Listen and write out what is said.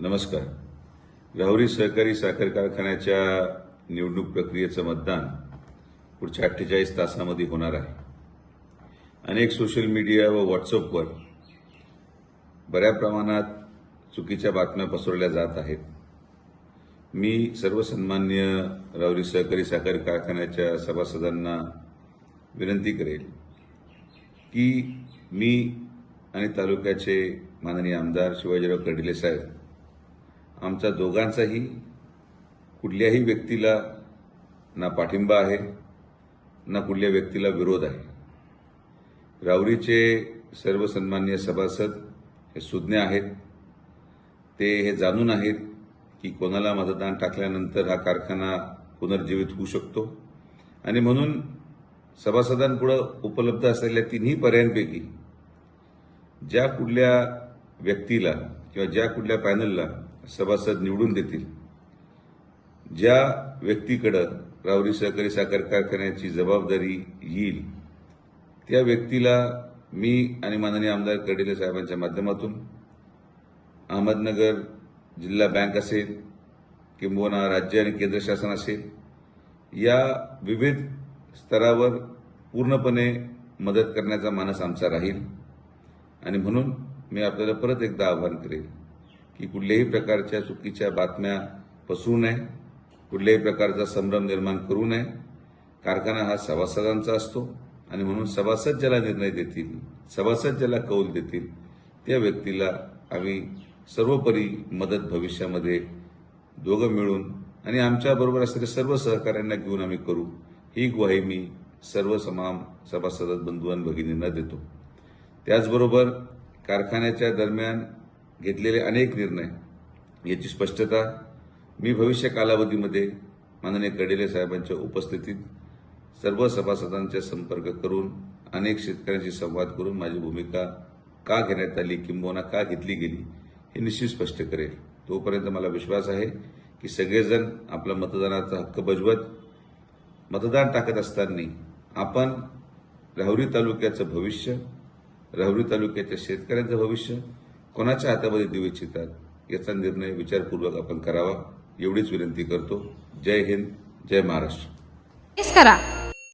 नमस्कार. राहुरी सहकारी साखर कारखान्याच्या निवडणूक प्रक्रियेचं मतदान पुढच्या अठ्ठेचाळीस तासामध्ये होणार आहे. अनेक सोशल मीडिया व व्हॉट्सअपवर बऱ्या प्रमाणात चुकीच्या बातम्या पसरवल्या जात आहेत. मी सर्वसन्मान्य राहुरी सहकारी साखर कारखान्याच्या सभासदांना विनंती करेल की मी आणि तालुक्याचे माननीय आमदार शिवाजीराव कर्डिले साहेब आमचा दोघांचाही कुठल्याही व्यक्तीला ना पाठिंबा आहे ना कुठल्या व्यक्तीला विरोध आहे. राऊरीचे सर्व सन्मान्य सभासद हे सुज्ञ आहेत. ते हे जाणून आहेत की कोणाला मतदान टाकल्यानंतर हा कारखाना पुनर्जीवित होऊ शकतो. आणि म्हणून सभासदांपुढं उपलब्ध असलेल्या तिन्ही पर्यायांपैकी ज्या कुठल्या व्यक्तीला किंवा ज्या कुठल्या पॅनलला सभासद निवडून देतील. ज्या व्यक्तीकडं रावरी सहकारी साखर कारखान्याची जबाबदारी येईल त्या व्यक्तीला मी आणि माननीय आमदार कडेले साहेबांच्या माध्यमातून अहमदनगर जिल्हा बँक असेल किंबहुना राज्य आणि केंद्र शासन असेल या विविध स्तरावर पूर्णपणे मदत करण्याचा मानस आमचा राहील. आणि म्हणून मी आपल्याला परत एकदा आवाहन करेल की कुठल्याही प्रकारच्या चुकीच्या बातम्या पसरू नये कुठल्याही प्रकारचा संभ्रम निर्माण करू नये. कारखाना हा सभासदांचा असतो आणि म्हणून सभासद ज्याला निर्णय देतील सभासद ज्याला कौल देतील त्या व्यक्तीला आम्ही सर्वोपरी मदत भविष्यामध्ये दोघं मिळून आणि आमच्याबरोबर असलेल्या सर्व सहकाऱ्यांना घेऊन आम्ही करू. ही ग्वाही मी सर्व समाम सभासद बंधू आणि भगिनींना देतो. त्याचबरोबर कारखान्याच्या दरम्यान घेतलेले अनेक निर्णय. याची स्पष्टता मी भविष्य कालावधीमध्ये माननीय कडेले साहेबांच्या उपस्थितीत सर्व सभासदांचा संपर्क करून अनेक शेतकऱ्यांशी संवाद करून माझी भूमिका का घेण्यात आली किंबहुना का घेतली गेली हे निश्चित स्पष्ट करेल. तोपर्यंत मला विश्वास आहे की सगळेजण आपला मतदानाचा हक्क बजवत मतदान टाकत असताना आपण राहुरी तालुक्याचं भविष्य राहुरी तालुक्याच्या शेतकऱ्यांचं भविष्य कोणाच्या हातामध्ये देऊ इच्छितात याचा निर्णय विचारपूर्वक आपण करावा. एवढीच विनंती करतो. जय हिंद जय महाराष्ट्र. करा